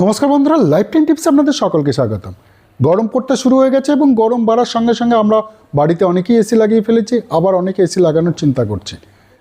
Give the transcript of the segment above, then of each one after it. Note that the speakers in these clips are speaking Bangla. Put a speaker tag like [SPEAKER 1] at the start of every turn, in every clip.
[SPEAKER 1] নমস্কার বন্ধুরা লাইফ টাইম টিপসে আপনাদের সকলকে স্বাগতম। গরম পড়তে শুরু হয়ে গেছে এবং গরম বাড়ার সঙ্গে সঙ্গে আমরা বাড়িতে অনেকেই এসি লাগিয়ে ফেলেছি, আবার অনেকে এসি লাগানোর চিন্তা করছি।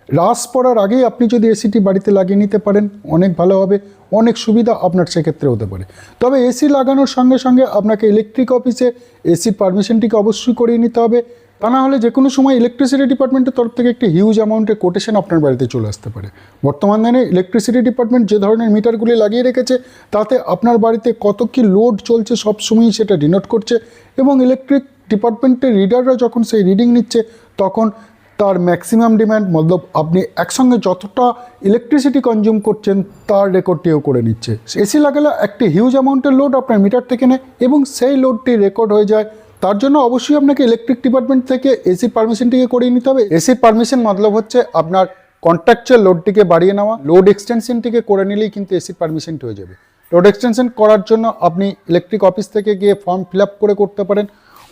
[SPEAKER 1] রাস পড়ার আগেই আপনি যদি এসিটি বাড়িতে লাগিয়ে নিতে পারেন, অনেক ভালো হবে, অনেক সুবিধা আপনার সেক্ষেত্রে হতে পারে। তবে এসি লাগানোর সঙ্গে সঙ্গে আপনাকে ইলেকট্রিক অফিসে এসির পারমিশনটিকে অবশ্যই করিয়ে নিতে হবে। তা না হলে যে কোনো সময় ইলেকট্রিসিটি ডিপার্টমেন্টের তরফ থেকে একটি হিউজ অ্যামাউন্টের কোটেশন আপনার বাড়িতে চলে আসতে পারে। বর্তমান দিনে ইলেকট্রিসিটি ডিপার্টমেন্ট যে ধরনের মিটারগুলি লাগিয়ে রেখেছে, তাতে আপনার বাড়িতে কত কি লোড চলছে সব সময়ই সেটা ডিনোট করছে এবং ইলেকট্রিক ডিপার্টমেন্টের রিডাররা যখন সেই রিডিং নিচ্ছে, তখন তার ম্যাক্সিমাম ডিম্যান্ড মতলব আপনি একসঙ্গে যতটা ইলেকট্রিসিটি কনজিউম করছেন, তার রেকর্ডটিও করে নিচ্ছে। এসি লাগালে একটি হিউজ অ্যামাউন্টের লোড আপনার মিটার থেকে নেয় এবং সেই লোডটি রেকর্ড হয়ে যায় তার জন্য অবশ্যই আপনাকে ইলেকট্রিক ডিপার্টমেন্ট থেকে এসির পারমিশনটিকে করিয়ে নিতে হবে। এসির পারমিশন মতলব হচ্ছে আপনার কন্ট্রাকচুয়াল লোডটিকে বাড়িয়ে নেওয়া। লোড এক্সটেনশনটিকে করে নিলেই কিন্তু এসির পারমিশনটি হয়ে যাবে। লোড এক্সটেনশন করার জন্য আপনি ইলেকট্রিক অফিস থেকে গিয়ে ফর্ম ফিল আপ করে করতে পারেন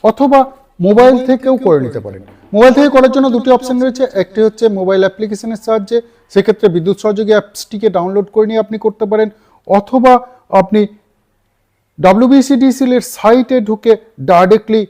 [SPEAKER 1] অথবা মোবাইল থেকেও করে নিতে পারেন। মোবাইল থেকে করার জন্য দুটি অপশন রয়েছে। একটি হচ্ছে মোবাইল অ্যাপ্লিকেশনের সাহায্যে। সেক্ষেত্রে বিদ্যুৎ সহযোগী অ্যাপসটিকে ডাউনলোড করে নিয়ে আপনি করতে পারেন। অথবা আপনি ডাব্লিউবিসিডিসিল এর সাইটে ঢুকে ডাইরেক্টলি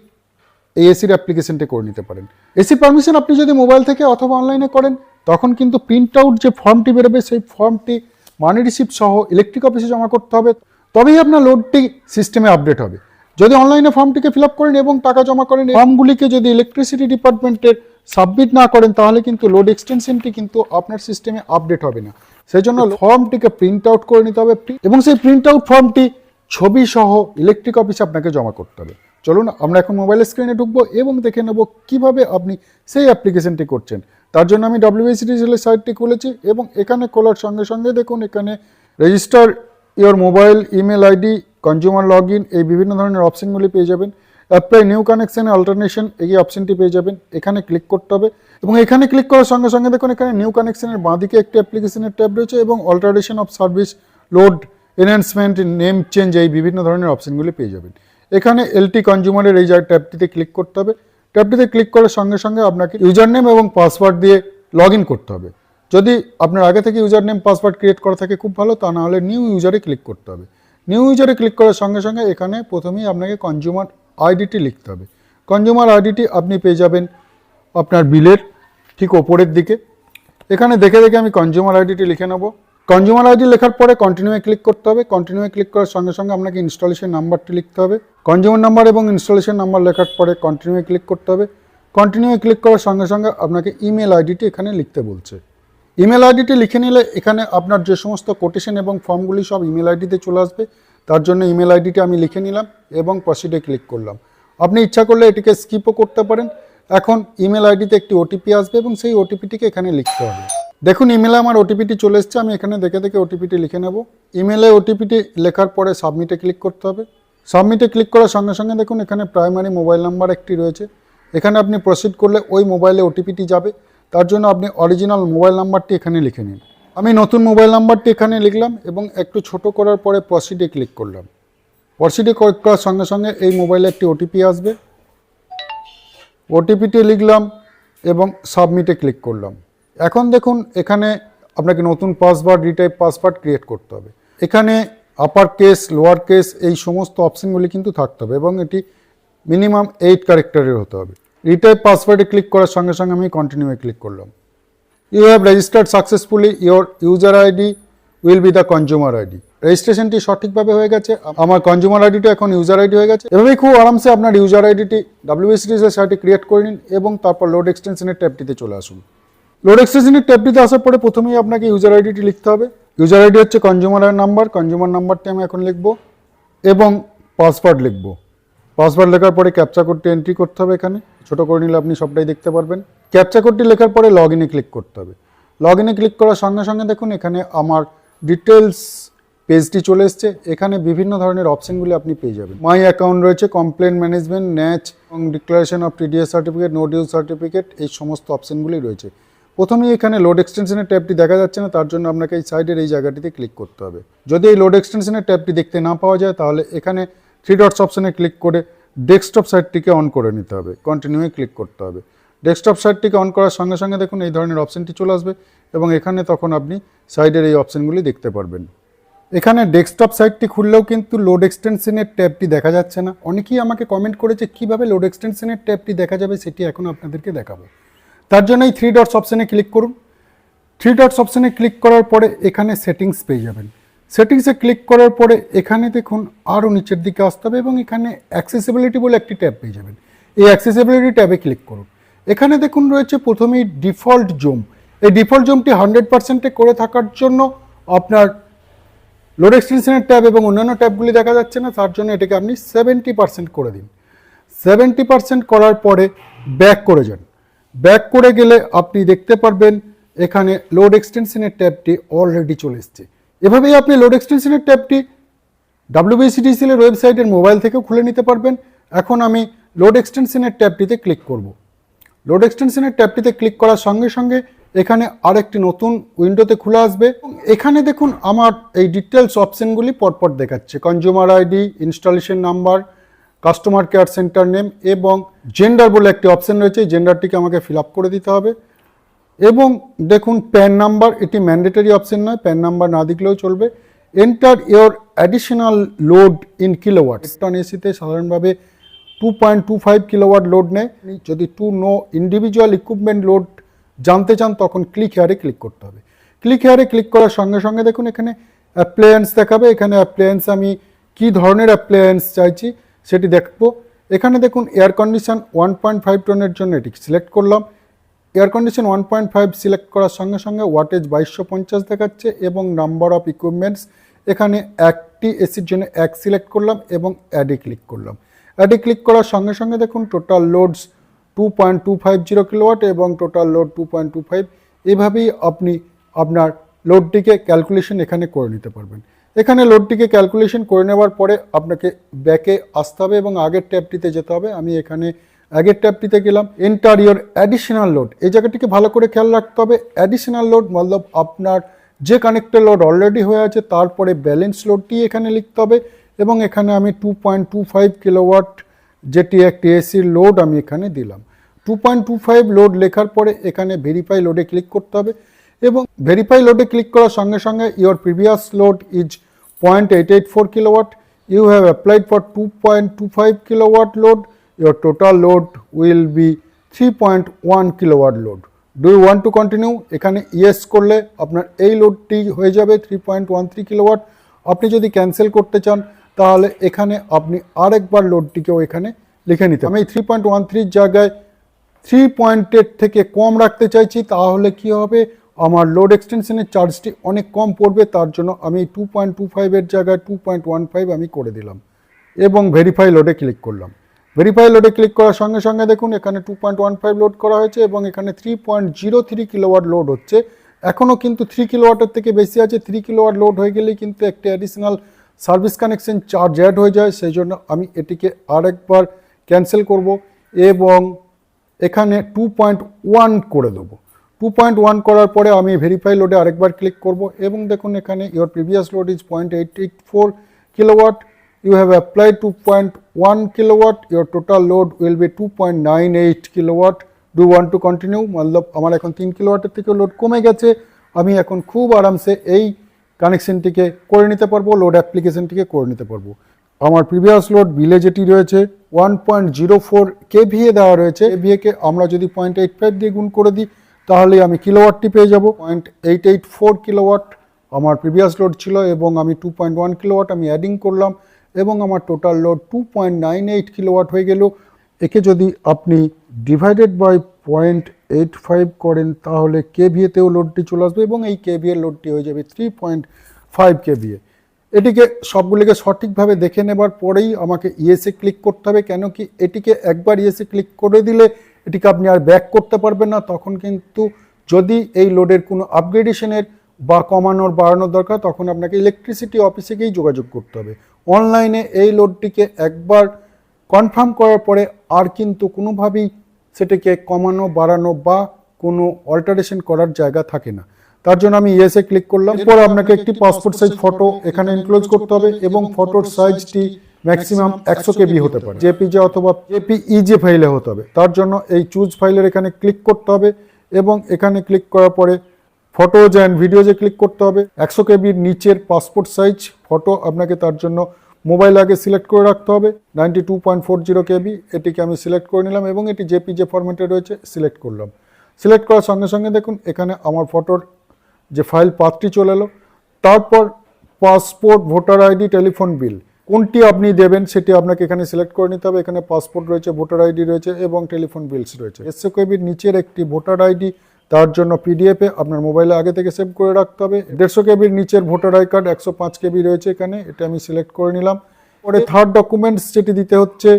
[SPEAKER 1] এই এসির অ্যাপ্লিকেশনটি করে নিতে পারেন। এসি পারমিশন আপনি যদি মোবাইল থেকে অথবা অনলাইনে করেন, তখন কিন্তু প্রিন্ট আউট যে ফর্মটি বেরোবে, সেই ফর্মটি মানি রিসিপ্ট সহ ইলেকট্রিক অফিসে জমা করতে হবে। তবেই আপনার লোডটি সিস্টেমে আপডেট হবে। যদি অনলাইনে ফর্মটিকে ফিল আপ করেন এবং টাকা জমা করেন ফর্মগুলিকে যদি ইলেকট্রিসিটি ডিপার্টমেন্টের সাবমিট না করেন, তাহলে কিন্তু লোড এক্সটেনশনটি কিন্তু আপনার সিস্টেমে আপডেট হবে না। সেই জন্য ফর্মটিকে প্রিন্ট আউট করে নিতে হবে। এবং সেই প্রিন্ট আউট ফর্মটি ছবি সহ ইলেকট্রিক অফিসে আপনাকে জমা করতে হবে। চলুন, আমরা এখন মোবাইল স্ক্রিনে ঢুকবো এবং দেখে নেব কীভাবে আপনি সেই অ্যাপ্লিকেশনটি করছেন। তার জন্য আমি ডাব্লিউবিসিডিসিএল সাইটটি খুলেছি এবং এখানে খোলার সঙ্গে সঙ্গে দেখুন, এখানে register your mobile email ID consumer log in এই বিভিন্ন ধরনের অপশনগুলি পেয়ে যাবেন। অ্যাপ্লাই নিউ কানেকশন অল্টারনেশন এই অপশনটি পেয়ে যাবেন। এখানে ক্লিক করতে হবে এবং এখানে ক্লিক করার সঙ্গে সঙ্গে দেখুন, এখানে নিউ কানেকশনের বাঁদিকে একটি অ্যাপ্লিকেশনের ট্যাব রয়েছে এবং alteration of service load enhancement name change এই বিভিন্ন ধরনের অপশনগুলি পেয়ে যাবেন। এখানে এলটি কনজিউমারের এই ট্যাবটিতে ক্লিক করতে হবে। ট্যাবটিতে ক্লিক করার সঙ্গে সঙ্গে আপনাকে ইউজার নেম এবং পাসওয়ার্ড দিয়ে লগ করতে হবে। যদি আপনার আগে থেকে ইউজার নেম পাসওয়ার্ড ক্রিয়েট করা থাকে খুব ভালো, তা না হলে নিউ ইউজারে ক্লিক করতে হবে। নিউ ইউজারে ক্লিক করার সঙ্গে সঙ্গে এখানে প্রথমেই আপনাকে কনজিউমার আইডিটি লিখতে হবে। কনজিউমার আইডিটি আপনি পেয়ে যাবেন আপনার বিলের ঠিক ওপরের দিকে। এখানে দেখে দেখে আমি কনজিউমার আইডিটি লিখে নেব। কনজিউমার আইডি লেখার পরে কন্টিনিউয়ে ক্লিক করতে হবে। কন্টিনিউয়ে ক্লিক করার সঙ্গে সঙ্গে আপনাকে ইনস্টলেশন নাম্বারটি লিখতে হবে। কনজিউমার নাম্বার এবং ইনস্টলেশন নাম্বার লেখার পরে কন্টিনিউয়ে ক্লিক করতে হবে। কন্টিনিউয়ে ক্লিক করার সঙ্গে সঙ্গে আপনাকে ইমেল আইডিটি এখানে লিখতে বলছে। ইমেল আইডিটি লিখে নিলে এখানে আপনার যে সমস্ত কোটেশন এবং ফর্মগুলি সব ইমেল আইডিতে চলে আসবে। তার জন্য ইমেল আইডিটি আমি লিখে নিলাম এবং প্রসিডে ক্লিক করলাম। আপনি ইচ্ছা করলে এটিকে স্কিপও করতে পারেন। এখন ইমেল আইডিতে একটি ওটিপি আসবে এবং সেই ওটিপিটিকে এখানে লিখতে হবে। দেখুন ইমেলে আমার ওটিপিটি চলে এসছে, আমি এখানে দেখে দেখে ওটিপিটি লিখে নেব। ইমেলে ওটিপিটি লেখার পরে সাবমিটে ক্লিক করতে হবে। সাবমিটে ক্লিক করার সঙ্গে সঙ্গে দেখুন, এখানে প্রাইমারি মোবাইল নাম্বার একটি রয়েছে। এখানে আপনি প্রসিড করলে ওই মোবাইলে ওটিপিটি যাবে। তার জন্য আপনি অরিজিনাল মোবাইল নাম্বারটি এখানে লিখে নিন। আমি নতুন মোবাইল নাম্বারটি এখানে লিখলাম এবং একটু ছোট করার পরে প্রসিডে ক্লিক করলাম। প্রসিডে করার সঙ্গে সঙ্গে এই মোবাইলে একটি ওটিপি আসবে। ওটিপিটি লিখলাম এবং সাবমিটে ক্লিক করলাম। এখন দেখুন, এখানে আপনাকে নতুন পাসওয়ার্ড রিটাইপ পাসওয়ার্ড ক্রিয়েট করতে হবে। এখানে আপার কেস লোয়ার কেস এই সমস্ত অপশনগুলি কিন্তু থাকতে হবে এবং এটি মিনিমাম এইট ক্যারেক্টারের হতে হবে। রিটাইপ পাসওয়ার্ডে ক্লিক করার সঙ্গে সঙ্গে আমি কন্টিনিউয়ে ক্লিক করলাম। You have registered successfully your user ID will be the consumer ID রেজিস্ট্রেশনটি সঠিকভাবে হয়ে গেছে, আমার কনজিউমার আইডিটা এখন ইউজার আইডি হয়ে গেছে। এভাবেই খুব আরামসে আপনার ইউজার আইডিটি ডাব্লিউএসডিস এর সাইটে ক্রিয়েট করে নিন এবং তারপর লোড এক্সটেনশনের ট্যাবটিতে চলে আসুন। লোড এক্সটেনশনের ট্যাবটিতে আসার পরে প্রথমেই আপনাকে ইউজার আইডিটি লিখতে হবে। ইউজার আইডি হচ্ছে কনজিউমারের নাম্বার কনজিউমার নাম্বারটি আমি এখন লিখব এবং পাসওয়ার্ড লিখব। পাসওয়ার্ড লেখার পরে ক্যাপচা কোডটি এন্ট্রি করতে হবে এখানে। ছোট করে নিলে আপনি সবটাই দেখতে পারবেন। ক্যাপচা কোডটি লেখার পরে লগ ইনে ক্লিক করতে হবে। লগ ইনে ক্লিক করার সঙ্গে সঙ্গে দেখুন এখানে আমার ডিটেলস পেজটি চলে এসছে। এখানে বিভিন্ন ধরনের অপশনগুলি আপনি পেয়ে যাবেন। মাই অ্যাকাউন্ট রয়েছে কমপ্লেন ম্যানেজমেন্ট ন্যাচ এবং declaration of TDS certificate no due certificate এই সমস্ত অপশনগুলি রয়েছে। প্রথমেই এখানে লোড এক্সটেনশনের ট্যাবটি দেখা যাচ্ছে না, তার জন্য আপনাকে এই সাইডের এই জায়গাটিতে ক্লিক করতে হবে। যদি এই লোড এক্সটেনশনের ট্যাবটি দেখতে না পাওয়া যায়, তাহলে এখানে থ্রি ডটস অপশানে ক্লিক করে ডেস্কটপ সাইটটিকে অন করে নিতে হবে কন্টিনিউয়ে ক্লিক করতে হবে। ডেস্কটপ সাইটটিকে অন করার সঙ্গে সঙ্গে দেখুন এই ধরনের অপশানটি চলে আসবে এবং এখানে তখন আপনি সাইডের এই অপশনগুলি দেখতে পারবেন। এখানে ডেস্কটপ সাইটটি খুললেও কিন্তু লোড এক্সটেনশনের ট্যাবটি দেখা যাচ্ছে না। অনেকেই আমাকে কমেন্ট করেছে, কীভাবে লোড এক্সটেনশনের ট্যাবটি দেখা যাবে সেটি এখন আপনাদেরকে দেখাবো। তার জন্য এই থ্রি ডটস অপশানে ক্লিক করুন। থ্রি ডটস অপশানে ক্লিক করার পরে এখানে সেটিংস পেয়ে যাবেন। সেটিংসে ক্লিক করার পরে এখানে দেখুন আরও নিচের দিকে আসতে হবে এবং এখানে অ্যাক্সেসিবিলিটি বলে একটি ট্যাব পেয়ে যাবেন। এই অ্যাক্সেসিবিলিটি ট্যাবে ক্লিক করুন। এখানে দেখুন রয়েছে প্রথমেই ডিফল্ট জুম এই ডিফল্ট জুমটি হান্ড্রেড পার্সেন্টে করে থাকার জন্য আপনার লোড এক্সটেনশনের ট্যাব এবং অন্যান্য ট্যাবগুলি দেখা যাচ্ছে না, তার জন্য এটাকে আপনি সেভেন্টি পার্সেন্ট করে দিন। সেভেন্টি পার্সেন্ট করার পরে ব্যাক করে যান। ব্যাক করে গেলে আপনি দেখতে পারবেন, এখানে লোড এক্সটেনশনের ট্যাবটি অলরেডি চলে এসছে। এভাবেই আপনি লোড এক্সটেনশনের ট্যাবটি ডাব্লিউবিসিডিসিএল এর ওয়েবসাইটের মোবাইল থেকেও খুলে নিতে পারবেন। এখন আমি লোড এক্সটেনশনের ট্যাবটিতে ক্লিক করব। লোড এক্সটেনশনের ট্যাবটিতে ক্লিক করার সঙ্গে সঙ্গে এখানে আরেকটি নতুন উইন্ডোতে খুলে আসবে। এখানে দেখুন আমার এই ডিটেলস অপশনগুলি পরপর দেখাচ্ছে। Consumer ID installation number customer care centre name এবং জেন্ডার বলে একটি অপশন রয়েছে জেন্ডারটিকে আমাকে ফিল করে দিতে হবে। এবং দেখুন প্যান নাম্বার এটি ম্যান্ডেটরি অপশন নয় প্যান নাম্বার না দিলেও চলবে। Enter your additional load in kilowatt ton এসিতে সাধারণভাবে two point two five kilowatt load নেয়। যদি to know individual equipment load জানতে চান, তখন ক্লিক হেয়ারে ক্লিক করতে হবে। ক্লিক হেয়ারে ক্লিক করার সঙ্গে সঙ্গে দেখুন, এখানে অ্যাপ্লায়েন্স দেখাবে। এখানে অ্যাপ্লায়েন্স আমি কি ধরনের অ্যাপ্লায়েন্স চাইছি? সেটি দেখব। এখানে দেখুন air condition one point five টনের জন্য এটি সিলেক্ট করলাম। Air condition one point five select করার সঙ্গে সঙ্গে ওয়াটেজ বাইশশো পঞ্চাশ দেখাচ্ছে এবং নাম্বার অফ ইকুইপমেন্টস এখানে একটি এসির জন্য এক সিলেক্ট করলাম এবং অ্যাডে ক্লিক করলাম। অ্যাডে ক্লিক করার সঙ্গে সঙ্গে দেখুন total loads two point two five zero kilowatt এবং total load two point two five এভাবেই আপনি আপনার লোডটিকে ক্যালকুলেশন এখানে করে নিতে পারবেন। এখানে লোডটিকে ক্যালকুলেশন করে নেওয়ার পরে আপনাকে ব্যাকে আসতে হবে এবং আগের ট্যাবটিতে যেতে হবে। আমি এখানে আগের ট্যাবটিতে গেলাম। এন্টার ইয়োর অ্যাডিশনাল লোড এই জায়গাটিকে ভালো করে খেয়াল রাখতে হবে। অ্যাডিশনাল লোড মতলব আপনার যে কানেক্টেড লোড অলরেডি হয়ে আছে, তারপরে ব্যালেন্স লোডটি এখানে লিখতে হবে এবং এখানে আমি two point two five kilowatt যেটি একটি এসির লোড আমি এখানে দিলাম। Two point two five load লেখার পরে এখানে ভেরিফাই লোডে ক্লিক করতে হবে। এবং ভেরিফাই লোডে ক্লিক করার সঙ্গে সঙ্গে your previous load is point eight eight four kilowatt you have applied for two point two five kilowatt load your total load will be 3.1 kilowatt load do you want to continue এখানে ইয়েস করলে আপনার এই লোডটি হয়ে যাবে 3.13 কিলোওয়াট আপনি যদি ক্যান্সেল করতে চান, তাহলে এখানে আপনি আরেকবার লোডটিকেও এখানে লিখে নিতে আমি থ্রি পয়েন্ট ওয়ান থ্রির জায়গায় থ্রি পয়েন্টের থেকে কম রাখতে চাইছি, তাহলে কি হবে? আমার লোড এক্সটেনশনের চার্জটি অনেক কম পড়বে, তার জন্য আমি টু পয়েন্ট টু ফাইভের জায়গায় টু পয়েন্ট ওয়ান ফাইভ আমি করে দিলাম এবং ভেরিফাই লোডে ক্লিক করলাম। ভেরিফাই লোডে ক্লিক করার সঙ্গে সঙ্গে দেখুন এখানে two point one five load করা হয়েছে এবং এখানে three point zero three kilowatt load হচ্ছে। এখনও কিন্তু থ্রি কিলোওয়াটের থেকে বেশি আছে থ্রি কিলোওয়াট লোড হয়ে গেলেই কিন্তু একটি additional service connection charge add হয়ে যায়, সেই জন্য আমি এটিকে আরেকবার ক্যান্সেল করব এবং এখানে টু পয়েন্ট ওয়ান করে দেবো। টু পয়েন্ট ওয়ান করার পরে আমি ভেরিফাই লোডে আরেকবার ক্লিক করব। এবং দেখুন এখানে your previous load is point eight eight four kilowatt you have applied 2.1 kilowatt, your total load will be 2.98 kilowatt. Do you want to continue? মতলব আমার এখন তিন কিলোওয়াটের থেকে লোড কমে গেছে। আমি এখন খুব আরামসে এই কানেকশনটিকে করে নিতে পারব লোড অ্যাপ্লিকেশনটিকে করে নিতে পারব। আমার প্রিভিয়াস লোড বিলে যেটি রয়েছে one point zero four KVA দেওয়া রয়েছে। কেভিএকে আমরা যদি পয়েন্ট এইট ফাইভ দিয়ে গুণ করে দিই তাহলে আমি কিলোওয়াটটি পেয়ে যাব। Point eight eight four kilowatt আমার প্রিভিয়াস লোড ছিল এবং আমি টু পয়েন্ট ওয়ান কিলোওয়াট আমি অ্যাডিং করলাম এবং আমার total load two point nine eight kilowatt হয়ে গেল। একে যদি আপনি divided by point eight five করেন, তাহলে কেভিএতেও লোডটি চলে আসবে এবং এই কেভিএর লোডটি হয়ে যাবে থ্রি পয়েন্ট ফাইভ কেভিএ এটিকে সবগুলিকে সঠিকভাবে দেখে নেবার পরেই আমাকে ইএসএ ক্লিক করতে হবে, কেন কি এটিকে একবার ইএসএ ক্লিক করে দিলে এটিকে আপনি আর ব্যাক করতে পারবেন না। তখন কিন্তু যদি এই লোডের কোনো আপগ্রেডেশনের বা কমানোর বাড়ানোর দরকার তখন আপনাকে ইলেকট্রিসিটি অফিসে গিয়েই যোগাযোগ করতে হবে। অনলাইনে এই লোডটিকে একবার কনফার্ম করার পরে আর কিন্তু কোনোভাবেই সেটাকে কমানো বাড়ানো বা কোনো অল্টারেশন করার জায়গা থাকে না। তার জন্য আমি ইয়েসে ক্লিক করলাম। এরপর আপনাকে একটি পাসপোর্ট সাইজ ফটো এখানে ইনক্লোজ করতে হবে এবং ফটোর সাইজটি ম্যাক্সিমাম একশো কেবি হতে পারে। জেপিজে অথবা জেপিইজে ফাইলে হতে হবে। তার জন্য এই চুজ ফাইলের এখানে ক্লিক করতে হবে এবং এখানে ক্লিক করার পরে ফটোজ অ্যান্ড ভিডিওজে ক্লিক করতে হবে। একশো কেবির নিচের পাসপোর্ট সাইজ ফটো আপনাকে তার জন্য মোবাইল আগে সিলেক্ট করে রাখতে হবে। Ninety two point four zero KB এটিকে আমি সিলেক্ট করে নিলাম এবং এটি জেপিজে ফরম্যাটে রয়েছে সিলেক্ট করলাম। সিলেক্ট করার সঙ্গে সঙ্গে দেখুন এখানে আমার ফটোর যে ফাইল পাথটি চলে এলো। তারপর passport voter ID telephone bill কোনটি আপনি দেবেন সেটি আপনাকে এখানে সিলেক্ট করে নিতে হবে। এখানে পাসপোর্ট রয়েছে ভোটার আইডি রয়েছে এবং টেলিফোন বিলস রয়েছে। এসএ কেবির নিচের একটি ভোটার আইডি তার জন্য পিডিএফে আপনার মোবাইলে আগে থেকে সেভ করে রাখতে হবে। দেড়শো কেবির নিচের ভোটার আই কার্ড একশো পাঁচ কেবি রয়েছে এখানে, এটা আমি সিলেক্ট করে নিলাম। পরে থার্ড ডকুমেন্টস যেটি দিতে হচ্ছে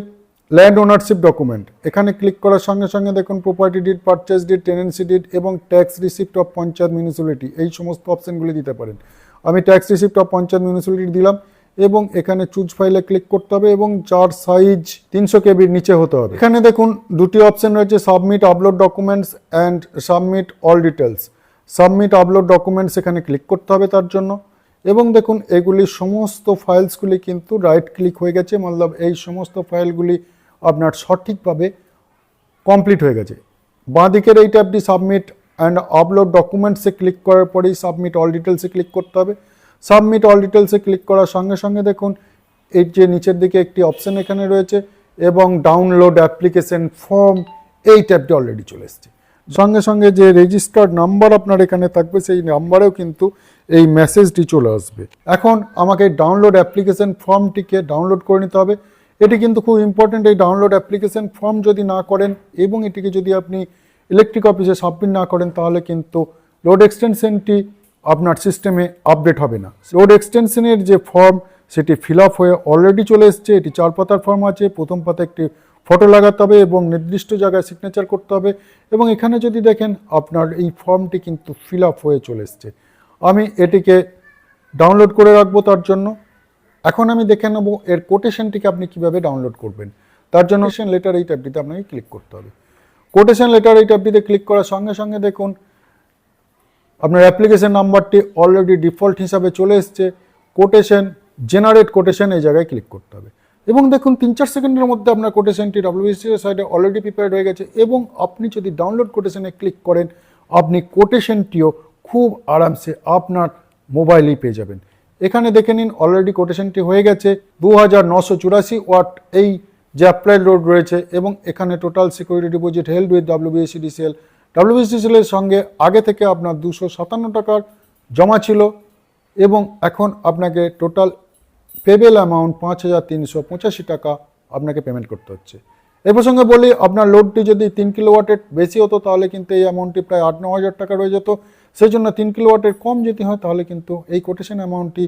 [SPEAKER 1] ল্যান্ড ওনারশিপ ডকুমেন্ট এখানে ক্লিক করার সঙ্গে সঙ্গে দেখুন property deed purchase deed tenancy deed এবং tax receipt of panchayat municipality এই সমস্ত অপশনগুলি দিতে পারেন। আমি tax receipt of panchayat municipality দিলাম। এবং এখানে চুজ ফাইলে ক্লিক করতে হবে এবং যার সাইজ তিনশো কেবির নিচে হতে হবে। এখানে দেখুন, দুটি অপশন রয়েছে submit upload documents and submit all details submit upload documents এখানে ক্লিক করতে হবে তার জন্য। এবং দেখুন, এগুলি সমস্ত ফাইলসগুলি কিন্তু রাইট ক্লিক হয়ে গেছে, মতলব এই সমস্ত ফাইলগুলি আপনার সঠিকভাবে কমপ্লিট হয়ে গেছে। বাঁ দিকের এই ট্যাবটি সাবমিট অ্যান্ড আপলোড ডকুমেন্টসে ক্লিক করার পরেই সাবমিট অল ডিটেলসে ক্লিক করতে হবে। সাবমিট অল ডিটেলসে ক্লিক করার সঙ্গে সঙ্গে দেখুন এই যে নিচের দিকে একটি অপশন এখানে রয়েছে এবং ডাউনলোড অ্যাপ্লিকেশন ফর্ম এই ট্যাবটি অলরেডি চলে এসেছে। সঙ্গে সঙ্গে যে রেজিস্টার্ড নাম্বার আপনার এখানে থাকবে, সেই নাম্বারেও কিন্তু এই মেসেজটি চলে আসবে। এখন আমাকে ডাউনলোড অ্যাপ্লিকেশন ফর্মটিকে ডাউনলোড করে নিতে হবে। এটি কিন্তু খুব ইম্পর্টেন্ট এই ডাউনলোড অ্যাপ্লিকেশন ফর্ম যদি না করেন এবং এটিকে যদি আপনি ইলেকট্রিক অফিসে সাবমিট না করেন, তাহলে কিন্তু লোড এক্সটেনশনটি আপনার সিস্টেমে আপডেট হবে না। লোড এক্সটেনশনের যে ফর্ম সেটি ফিল আপ হয়ে অলরেডি চলে এসছে। এটি চার পাতার ফর্ম আছে। প্রথম পাতা একটি ফটো লাগাতে হবে এবং নির্দিষ্ট জায়গায় সিগনেচার করতে হবে। এবং এখানে যদি দেখেন, আপনার এই ফর্মটি কিন্তু ফিল আপ হয়ে চলে এসছে। আমি এটিকে ডাউনলোড করে রাখব তার জন্য। এখন আমি দেখে নেব এর কোটেশনটিকে আপনি কীভাবে ডাউনলোড করবেন। তার জন্য লেটার এই ট্যাবটিতে আপনাকে ক্লিক করতে হবে। কোটেশন লেটার এই ট্যাবটিতে ক্লিক করার সঙ্গে সঙ্গে দেখুন আপনার অ্যাপ্লিকেশন নাম্বারটি অলরেডি ডিফল্ট হিসাবে চলে এসছে কোটেশন জেনারেট কোটেশন এই জায়গায় ক্লিক করতে হবে। এবং দেখুন, তিন চার সেকেন্ডের মধ্যে আপনার কোটেশনটি ডাব্লিউবিসি এর সাইডে অলরেডি প্রিপেয়ার্ড হয়ে গেছে এবং আপনি যদি ডাউনলোড কোটেশনে ক্লিক করেন, আপনি কোটেশনটিও খুব আরামসে আপনার মোবাইলেই পেয়ে যাবেন। এখানে দেখে নিন অলরেডি কোটেশনটি হয়ে গেছে দু হাজার নশো চুরাশি ওয়াট এই যে অ্যাপ্লাইড রোড রয়েছে এবং এখানে total security deposit held with WBSEDCL WBSEDCL এর সঙ্গে আগে থেকে আপনার দুশো সাতান্ন টাকার জমা ছিল এবং এখন আপনাকে টোটাল পেবেল অ্যামাউন্ট পাঁচ হাজার তিনশো পঁচাশি টাকা আপনাকে পেমেন্ট করতে হচ্ছে। এই প্রসঙ্গে বলি, আপনার লোডটি যদি তিন কিলোওয়াটের বেশি হতো তাহলে কিন্তু এই অ্যামাউন্টটি প্রায় আট, ন হাজার টাকা রয়ে যেত। সেই জন্য তিন কিলোওয়াটের কম যদি হয় তাহলে কিন্তু এই কোটেশন অ্যামাউন্টটি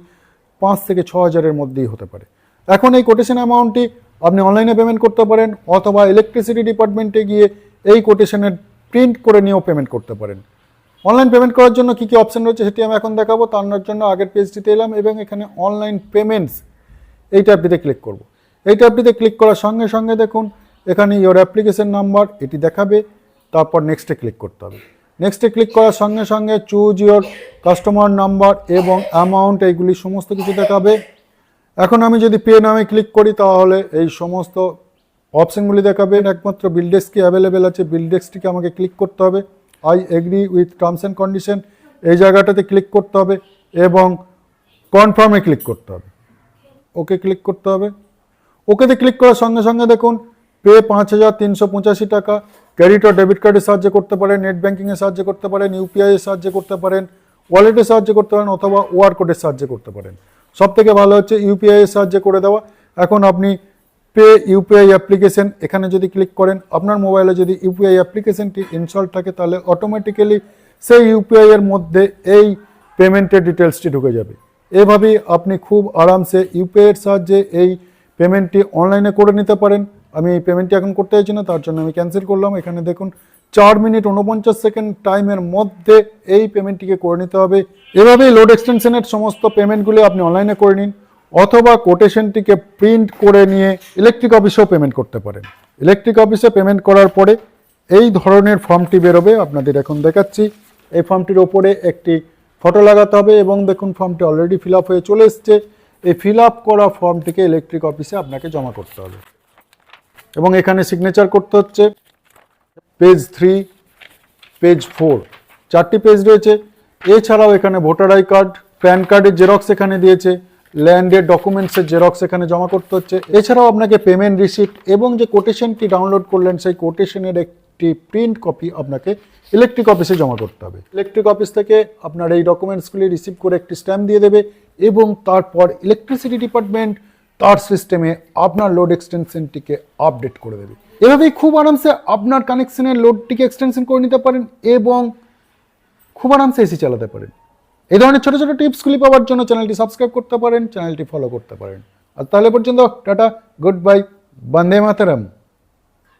[SPEAKER 1] পাঁচ থেকে ছ হাজারের মধ্যেই হতে পারে। এখন এই কোটেশন অ্যামাউন্টটি আপনি অনলাইনে পেমেন্ট করতে পারেন অথবা ইলেকট্রিসিটি ডিপার্টমেন্টে গিয়ে এই কোটেশনের প্রিন্ট করে নিয়েও পেমেন্ট করতে পারেন। অনলাইন পেমেন্ট করার জন্য কী কী অপশন রয়েছে সেটি আমি এখন দেখাবো। তার জন্য আগের পেজটিতে এলাম এবং এখানে অনলাইন পেমেন্টস এই ট্যাবটিতে ক্লিক করব। এই ট্যাবটিতে ক্লিক করার সঙ্গে সঙ্গে দেখুন, এখানে ইওর অ্যাপ্লিকেশন নাম্বার এটি দেখাবে, তারপর নেক্সটে ক্লিক করতে হবে। নেক্সটে ক্লিক করার সঙ্গে সঙ্গে চুজ ইওর কাস্টমার নাম্বার এবং অ্যামাউন্ট এইগুলি সমস্ত কিছু দেখাবে। এখন আমি যদি পে নামে ক্লিক করি, তাহলে এই সমস্ত অপশনগুলি দেখাবেন। একমাত্র বিলডেক্স কি অ্যাভেলেবেল আছে? বিলডেক্সটিকে আমাকে ক্লিক করতে হবে। I agree with terms and condition এই জায়গাটাতে ক্লিক করতে হবে এবং কনফার্মে ক্লিক করতে হবে। ওকে ক্লিক করতে হবে। ওকেতে ক্লিক করার সঙ্গে সঙ্গে দেখুন পে পাঁচ হাজার তিনশো পঁচাশি টাকা। ক্রেডিট ও ডেবিট কার্ডের সাহায্যে করতে পারেন নেট ব্যাঙ্কিংয়ের সাহায্যে করতে পারেন ইউপিআই এর সাহায্যে করতে পারেন ওয়ালেটের সাহায্যে করতে পারেন অথবা ওয়ার কোডের সাহায্যে করতে পারেন। সব থেকে ভালো হচ্ছে ইউপিআই এর সাহায্যে করে দেওয়া। এখন আপনি পে ইউপিআই অ্যাপ্লিকেশন, এখানে যদি ক্লিক করেন, আপনার মোবাইলে যদি ইউপিআই অ্যাপ্লিকেশনটি ইনস্টল থাকে, তাহলে অটোমেটিক্যালি সেই ইউপিআই এর মধ্যে এই পেমেন্টের ডিটেলসটি ঢুকে যাবে। এভাবেই আপনি খুব আরামসে ইউপিআই এর সাহায্যে এই পেমেন্টটি অনলাইনে করে নিতে পারেন। আমি এই পেমেন্টটি এখন করতে চাইছি না, তার জন্য আমি ক্যান্সেল করলাম। এখানে দেখুন, চার মিনিট উনপঞ্চাশ সেকেন্ড টাইমের মধ্যে এই পেমেন্টটিকে করে নিতে হবে। এভাবেই লোড এক্সটেনশনের সমস্ত পেমেন্টগুলি আপনি অনলাইনে করে নিন। অথবা কোটেশনটিকে প্রিন্ট করে নিয়ে ইলেকট্রিক অফিসেও পেমেন্ট করতে পারেন। ইলেকট্রিক অফিসে পেমেন্ট করার পরে এই ধরনের ফর্মটি বেরোবে, আপনাদের এখন দেখাচ্ছি। এই ফর্মটির ওপরে একটি ফটো লাগাতে হবে এবং দেখুন ফর্মটি অলরেডি ফিল হয়ে চলে এসছে। এই ফিল করা ফর্মটিকে ইলেকট্রিক অফিসে আপনাকে জমা করতে হবে। এবং এখানে সিগনেচার করতে হচ্ছে। পেজ থ্রি পেজ ফোর চারটি পেজ রয়েছে। এছাড়াও এখানে ভোটার আই কার্ড প্যান কার্ডের জেরক্স এখানে দিয়েছে। ল্যান্ডের ডকুমেন্টসের জেরক্স এখানে জমা করতে হচ্ছে। এছাড়াও আপনাকে পেমেন্ট রিসিপ্ট এবং যে কোটেশনটি ডাউনলোড করলেন, সেই কোটেশনের একটি প্রিন্ট কপি আপনাকে ইলেকট্রিক অফিসে জমা করতে হবে। ইলেকট্রিক অফিস থেকে আপনার এই ডকুমেন্টসগুলি রিসিভ করে একটি স্ট্যাম্প দিয়ে দেবে এবং তারপর ইলেকট্রিসিটি ডিপার্টমেন্ট তার সিস্টেমে আপনার লোড এক্সটেনশনটিকে আপডেট করে দেবে। এভাবেই খুব আরামসে আপনার কানেকশনের লোডটিকে এক্সটেনশন করে নিতে পারেন এবং খুব আরামসে এসি চালাতে পারেন। এই ধরনের ছোটো ছোটো টিপসগুলি পাওয়ার জন্য চ্যানেলটি সাবস্ক্রাইব করতে পারেন, চ্যানেলটি ফলো করতে পারেন। আর তাহলে পর্যন্ত, tata, good bye, Bande Mataram.